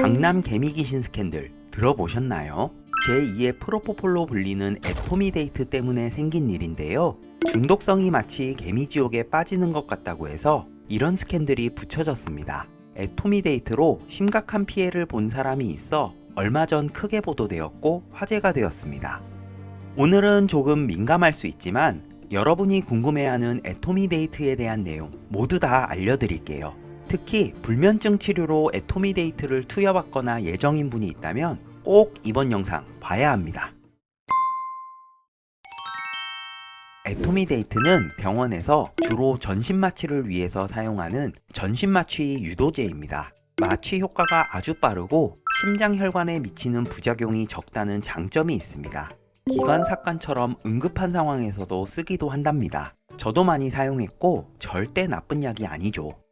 강남 개미 귀신 스캔들 들어보셨나요? 제2의 프로포폴로 불리는 애토미데이트 때문에 생긴 일인데요. 중독성이 마치 개미 지옥에 빠지는 것 같다고 해서 이런 스캔들이 붙여졌습니다. 애토미데이트로 심각한 피해를 본 사람이 있어 얼마 전 크게 보도되었고 화제가 되었습니다. 오늘은 조금 민감할 수 있지만 여러분이 궁금해하는 애토미데이트에 대한 내용 모두 다 알려드릴게요. 특히 불면증 치료로 애토미데이트를 투여받거나 예정인 분이 있다면 꼭 이번 영상 봐야 합니다. 애토미데이트는 병원에서 주로 전신 마취를 위해서 사용하는 전신 마취 유도제입니다. 마취 효과가 아주 빠르고 심장 혈관에 미치는 부작용이 적다는 장점이 있습니다. 기관 삭관처럼 응급한 상황에서도 쓰기도 한답니다. 저도 많이 사용했고 절대 나쁜 약이 아니죠.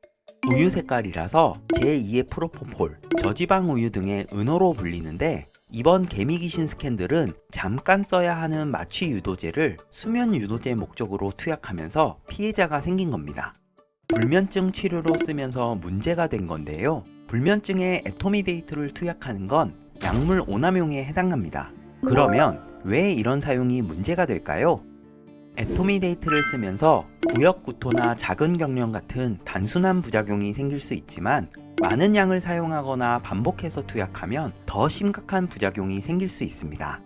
우유 색깔이라서 제2의 프로포폴, 저지방 우유 등의 은어로 불리는데 이번 개미 귀신 스캔들은 잠깐 써야 하는 마취 유도제를 수면 유도제 목적으로 투약하면서 피해자가 생긴 겁니다. 불면증 치료로 쓰면서 문제가 된 건데요. 불면증에 애토미데이트를 투약하는 건 약물 오남용에 해당합니다. 그러면 왜 이런 사용이 문제가 될까요? 애토미 데이트를 쓰면서 구역 구토나 작은 경련 같은 단순한 부작용이 생길 수 있지만 많은 양을 사용하거나 반복해서 투약하면 더 심각한 부작용이 생길 수 있습니다.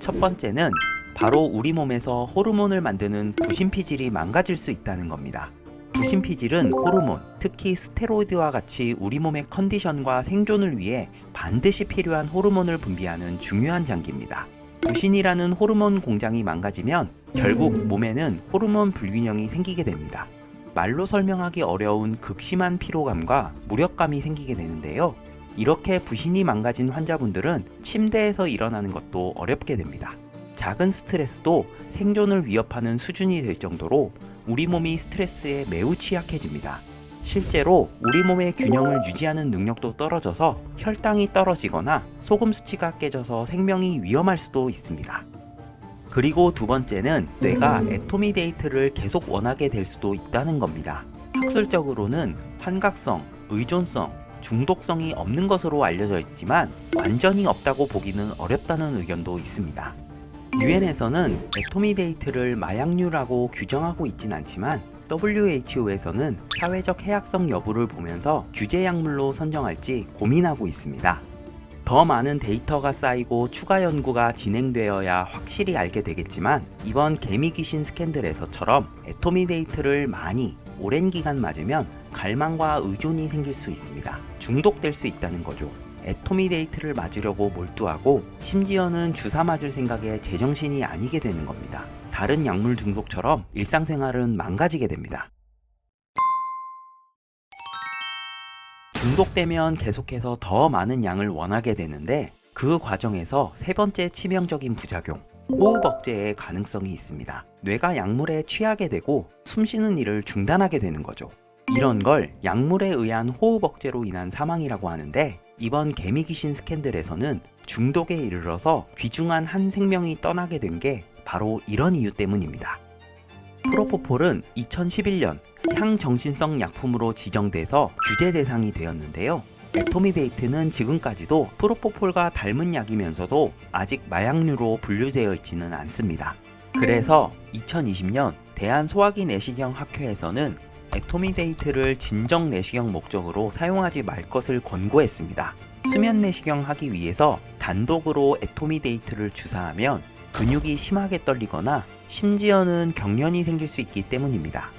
첫 번째는 바로 우리 몸에서 호르몬을 만드는 부신피질이 망가질 수 있다는 겁니다. 부신피질은 호르몬, 특히 스테로이드와 같이 우리 몸의 컨디션과 생존을 위해 반드시 필요한 호르몬을 분비하는 중요한 장기입니다. 부신이라는 호르몬 공장이 망가지면 결국 몸에는 호르몬 불균형이 생기게 됩니다. 말로 설명하기 어려운 극심한 피로감과 무력감이 생기게 되는데요. 이렇게 부신이 망가진 환자분들은 침대에서 일어나는 것도 어렵게 됩니다. 작은 스트레스도 생존을 위협하는 수준이 될 정도로 우리 몸이 스트레스에 매우 취약해집니다. 실제로 우리 몸의 균형을 유지하는 능력도 떨어져서 혈당이 떨어지거나 소금 수치가 깨져서 생명이 위험할 수도 있습니다. 그리고 두 번째는 뇌가 애토미 데이트를 계속 원하게 될 수도 있다는 겁니다. 학술적으로는 환각성, 의존성, 중독성이 없는 것으로 알려져 있지만 완전히 없다고 보기는 어렵다는 의견도 있습니다. 유엔에서는 애토미 데이트를 마약류라고 규정하고 있진 않지만 WHO에서는 사회적 해악성 여부를 보면서 규제 약물로 선정할지 고민하고 있습니다. 더 많은 데이터가 쌓이고 추가 연구가 진행되어야 확실히 알게 되겠지만 이번 개미 귀신 스캔들에서처럼 애토미데이트를 많이 오랜 기간 맞으면 갈망과 의존이 생길 수 있습니다. 중독될 수 있다는 거죠. 애토미데이트를 맞으려고 몰두하고 심지어는 주사 맞을 생각에 제정신이 아니게 되는 겁니다. 다른 약물 중독처럼 일상생활은 망가지게 됩니다. 중독되면 계속해서 더 많은 양을 원하게 되는데 그 과정에서 세 번째 치명적인 부작용, 호흡 억제의 가능성이 있습니다. 뇌가 약물에 취하게 되고 숨 쉬는 일을 중단하게 되는 거죠. 이런 걸 약물에 의한 호흡 억제로 인한 사망이라고 하는데 이번 개미 귀신 스캔들에서는 중독에 이르러서 귀중한 한 생명이 떠나게 된 게 바로 이런 이유 때문입니다. 프로포폴은 2011년 향정신성 약품으로 지정돼서 규제 대상이 되었는데요. 애토미데이트는 지금까지도 프로포폴과 닮은 약이면서도 아직 마약류로 분류되어 있지는 않습니다. 그래서 2020년 대한소화기 내시경 학회에서는 애토미데이트를 진정 내시경 목적으로 사용하지 말 것을 권고했습니다. 수면 내시경 하기 위해서 단독으로 애토미데이트를 주사하면 근육이 심하게 떨리거나 심지어는 경련이 생길 수 있기 때문입니다.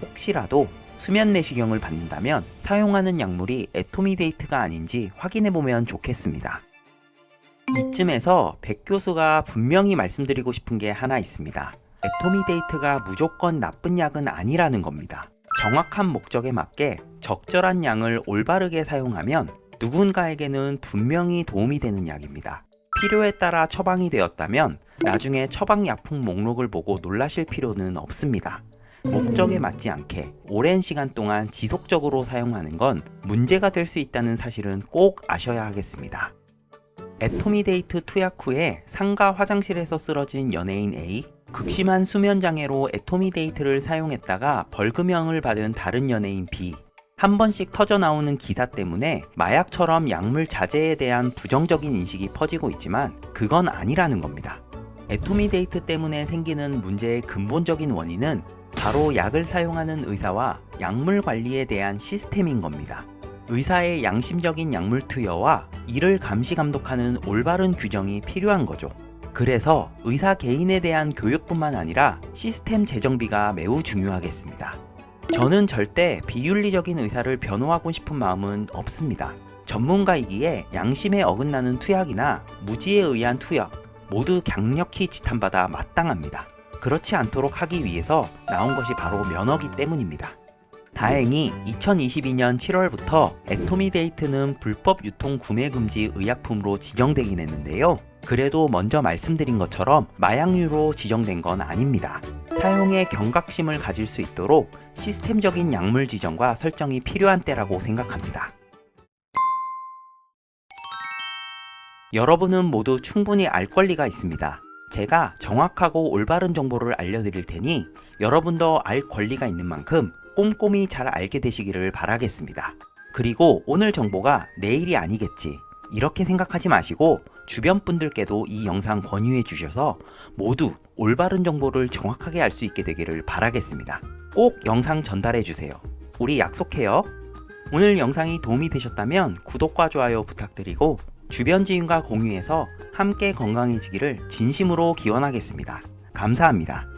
혹시라도 수면 내시경을 받는다면 사용하는 약물이 애토미데이트가 아닌지 확인해 보면 좋겠습니다. 이쯤에서 백 교수가 분명히 말씀드리고 싶은 게 하나 있습니다. 애토미데이트가 무조건 나쁜 약은 아니라는 겁니다. 정확한 목적에 맞게 적절한 양을 올바르게 사용하면 누군가에게는 분명히 도움이 되는 약입니다. 필요에 따라 처방이 되었다면 나중에 처방 약품 목록을 보고 놀라실 필요는 없습니다. 목적에 맞지 않게 오랜 시간 동안 지속적으로 사용하는 건 문제가 될 수 있다는 사실은 꼭 아셔야 하겠습니다. 애토미데이트 투약 후에 상가 화장실에서 쓰러진 연예인 A, 극심한 수면 장애로 애토미데이트를 사용했다가 벌금형을 받은 다른 연예인 B, 한 번씩 터져 나오는 기사 때문에 마약처럼 약물 자제에 대한 부정적인 인식이 퍼지고 있지만 그건 아니라는 겁니다. 애토미 데이트 때문에 생기는 문제의 근본적인 원인은 바로 약을 사용하는 의사와 약물 관리에 대한 시스템인 겁니다. 의사의 양심적인 약물 투여와 이를 감시 감독하는 올바른 규정이 필요한 거죠. 그래서 의사 개인에 대한 교육뿐만 아니라 시스템 재정비가 매우 중요하겠습니다. 저는 절대 비윤리적인 의사를 변호하고 싶은 마음은 없습니다. 전문가이기에 양심에 어긋나는 투약이나 무지에 의한 투약 모두 강력히 지탄받아 마땅합니다. 그렇지 않도록 하기 위해서 나온 것이 바로 면허기 때문입니다. 다행히 2022년 7월부터 애토미데이트는 불법 유통 구매 금지 의약품으로 지정되긴 했는데요. 그래도 먼저 말씀드린 것처럼 마약류로 지정된 건 아닙니다. 사용에 경각심을 가질 수 있도록 시스템적인 약물 지정과 설정이 필요한 때라고 생각합니다. 여러분은 모두 충분히 알 권리가 있습니다. 제가 정확하고 올바른 정보를 알려드릴 테니 여러분도 알 권리가 있는 만큼 꼼꼼히 잘 알게 되시기를 바라겠습니다. 그리고 오늘 정보가 내일이 아니겠지. 이렇게 생각하지 마시고 주변 분들께도 이 영상 권유해 주셔서 모두 올바른 정보를 정확하게 알 수 있게 되기를 바라겠습니다. 꼭 영상 전달해 주세요. 우리 약속해요. 오늘 영상이 도움이 되셨다면 구독과 좋아요 부탁드리고 주변 지인과 공유해서 함께 건강해지기를 진심으로 기원하겠습니다. 감사합니다.